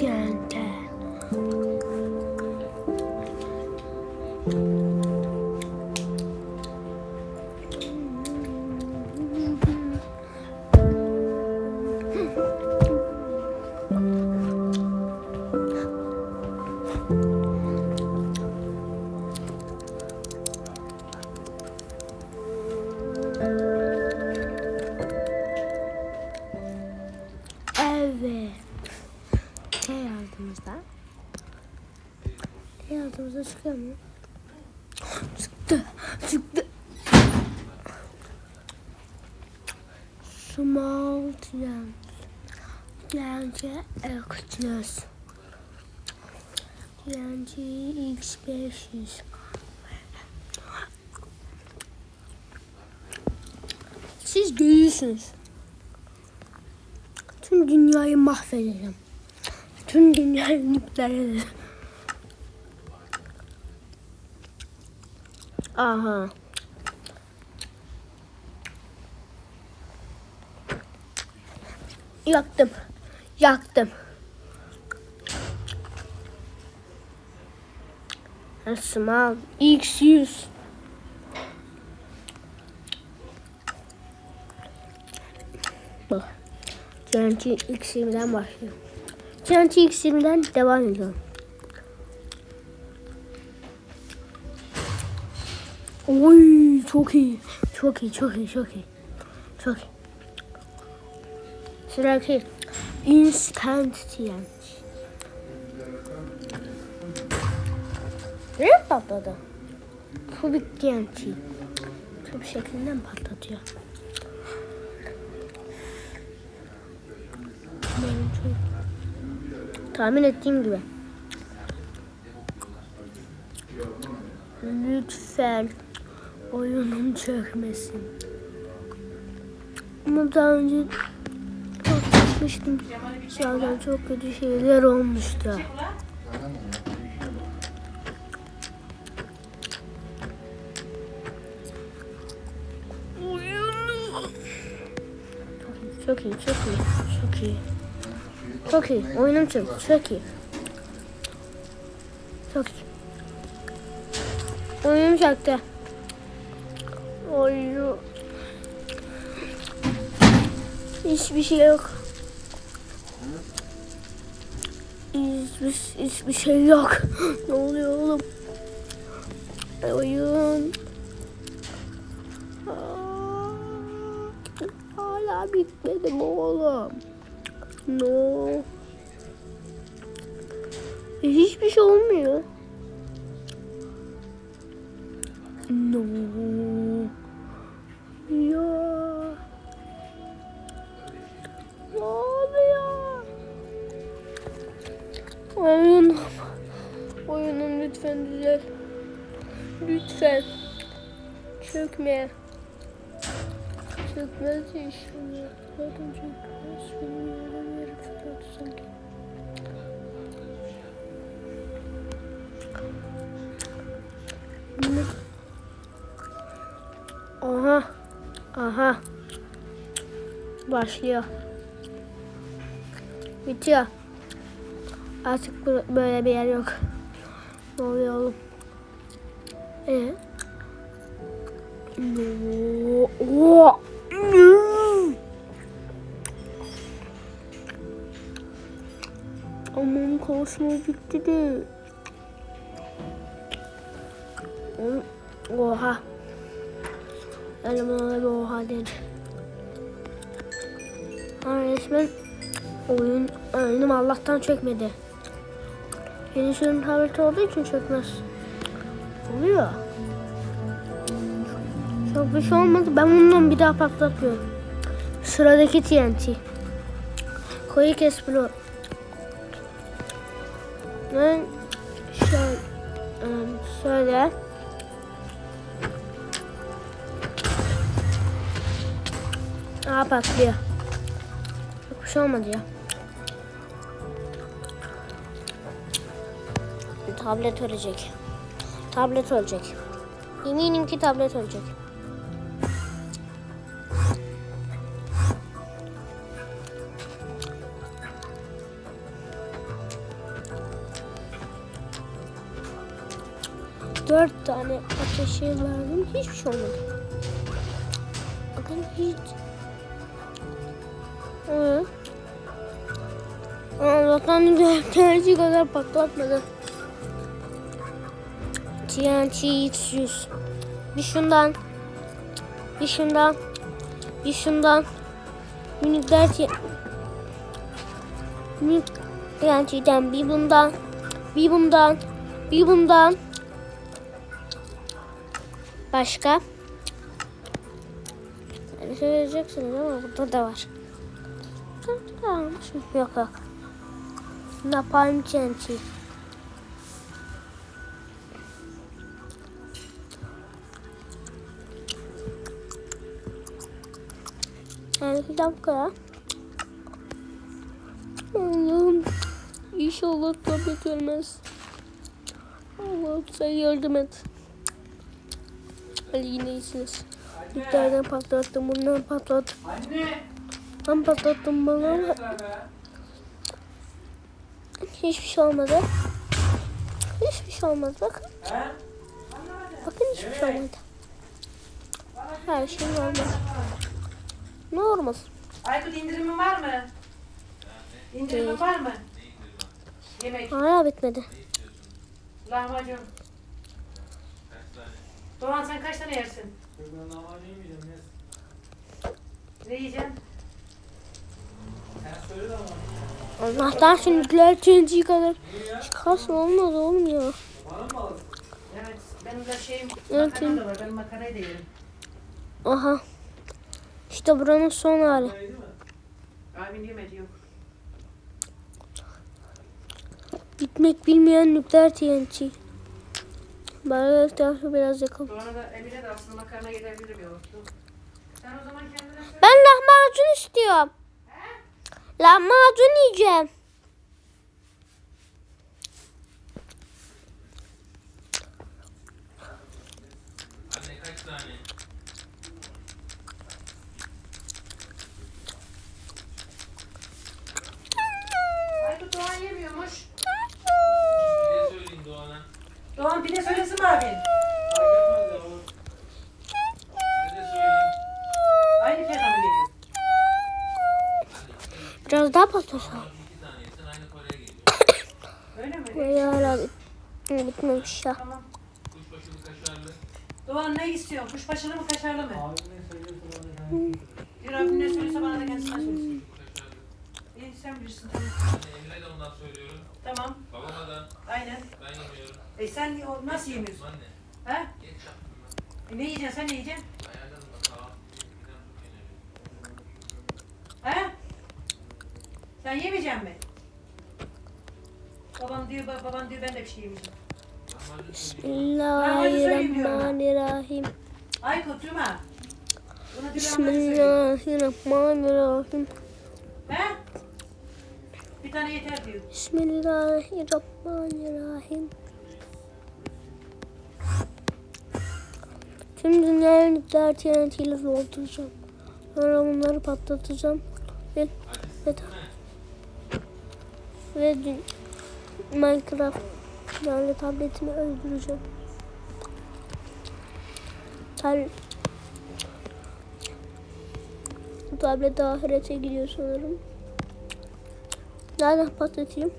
Yeah. Giant. Bence Exodus. Bence X500. Siz görürsünüz. Tüm dünyayı mahvedeceğim. Tüm dünyayı nükleer edeceğim. Aha. Yaktım. Yaktım. Small X100. Bak. TNT X20'den başlıyor. TNT X20'den devam ediyorum. Oy çok iyi. Çok iyi, çok iyi, çok iyi. Çok iyi. Sıradaki Instant TNT. Ne patladı? Kubik TNT. Küp şeklinden patlatıyor. Tahmin ettiğim gibi. Lütfen oyunum çökmesin. Ama daha önce çekmiştim. Zaten çok kötü şeyler olmuştu. Çok iyi, çok iyi, çok iyi. Çok iyi, oyunum çok, çok iyi. Çok iyi. Oyunum çaktı. Oyu. Hiçbir şey yok. Hiçbir, hiçbir şey yok. ne oluyor oğlum? Oyun. Hala bitmedi oğlum? No. Hiçbir şey olmuyor. No. Ya. Ne oluyor? Oyunum. Oyunum lütfen düzel. Lütfen. Çökme. Çökmez inşallah. Zaten çökmez. Yerim yeri fırladı sanki. Aha. Aha. Başlıyor. Bitiyor. Artık böyle bir yer yok. Ne oluyor oğlum? Ee? Aman konuşma bitti de. Oha. Bana bir oha dedi. Ha resmen oyun oyunum Allah'tan çökmedi. Yeni tableti olduğu için çökmez. Oluyor. Çok bir şey olmadı. Ben bundan bir daha patlatmıyorum. Sıradaki TNT. Koyu kes bunu. Ben şöyle, şöyle. Aa patlıyor. Çok bir şey olmadı ya. Tablet ölecek. Tablet ölecek. Eminim ki tablet ölecek. Dört tane ateşe verdim. Hiçbir şey olmadı. Bakın hiç. Hı. Allah'tan tane kadar patlatmadı. TNT X100. Bir şundan. Bir şundan. Bir şundan. Minikler Minik TNT'den bir bundan. Bir bundan. Bir bundan. Başka? Yani söyleyeceksiniz ama burada da var. Yok yok. Napalm TNT. Yani bir dakika. Allah'ım. İnşallah tablet ölmez. Allah'ım sen yardım et. Hadi yine iyisiniz. Yüklerden patlattım, bundan patlattım. Anne. Ben patlattım bana ama hiçbir şey olmadı. Hiçbir şey olmadı bakın. Bakın hiçbir şey olmadı. Her şey normal. Normal. Aykut indirimin var mı? İndirimin var mı? Yemek, Hala bitmedi. lahmacun. Doğan sen kaç tane yersin? Ben lahmacun yemeyeceğim. Ne yiyeceksin? Sen söyle. Allah'tan şu nükleer TNT kadar çıkarsın olmaz oğlum ya. Bana mı alırsın? Evet, benim de şeyim Evet, makarnam da var. Ben makarnayı da yerim. Aha. İşte buranın son hali. Abin yemedi yok. Bitmek bilmeyen nükleer TNT. Bari biraz yakalım. Doğan'a da Emine de aslında makarna gelebilir yoktu. Sen o zaman kendine. Ben lahmacun istiyorum. Lahmacun yiyeceğim. Anne kaç tane? Aykut Doğan yemiyormuş. Bir de söyleyeyim Doğan'a. Doğan pide söylesin mi abin? Fark etmez ya oğlum. Bir de söyleyeyim. Aynı fiyata mı geliyor? Biraz daha patlasın. İki tane yesen aynı paraya geliyor. Öyle mi? Böyle hala bit bitmemiş ya. Tamam. Doğan ne istiyorsun? Kuşbaşılı mı kaşarlı mı? Bir abim ne söylüyorsa bana da kendisinden söylesin. İyi sen bilirsin tamam. Emre de ondan söylüyorum. Tamam. Babama da Aynen. ben yemiyorum. E sen o- nasıl yemiyorsun? Anne. Ha? Geç. E ne yiyeceksin? Sen ne yiyeceksin? Ayarladım. Ha? Sen yemeyeceksin mi? Babam diyor, ba- baban diyor ben de bir şey yemeyeceğim. Bismillahirrahmanirrahim. Bismillahirrahmanirrahim. Bir tane yeter diyor. Bismillahirrahmanirrahim. Tüm dünyayı nükleer TNT ile dolduracağım. Sonra bunları patlatacağım. Ve, ve, ve dü- Minecraft yani tabletimi öldüreceğim. Tab Bu tablet ahirete gidiyor sanırım. Nereden patlatayım?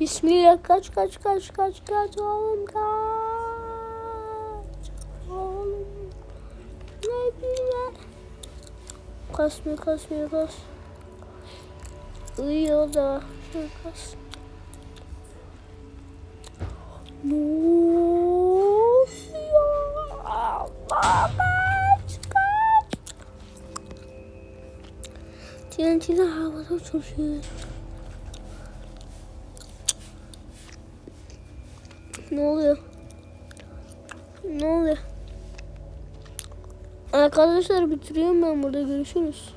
Bismillah kaç kaç kaç kaç kaç oğlum kaç. Oğlum. Ne güzel. Kasmıyor kasmıyor kas. Uyuyor da. Ne oluyor? Allah kaç kaç. TNT'den havada uçuşuyor. Ne oluyor? Ne oluyor? Arkadaşlar bitiriyorum ben burada görüşürüz.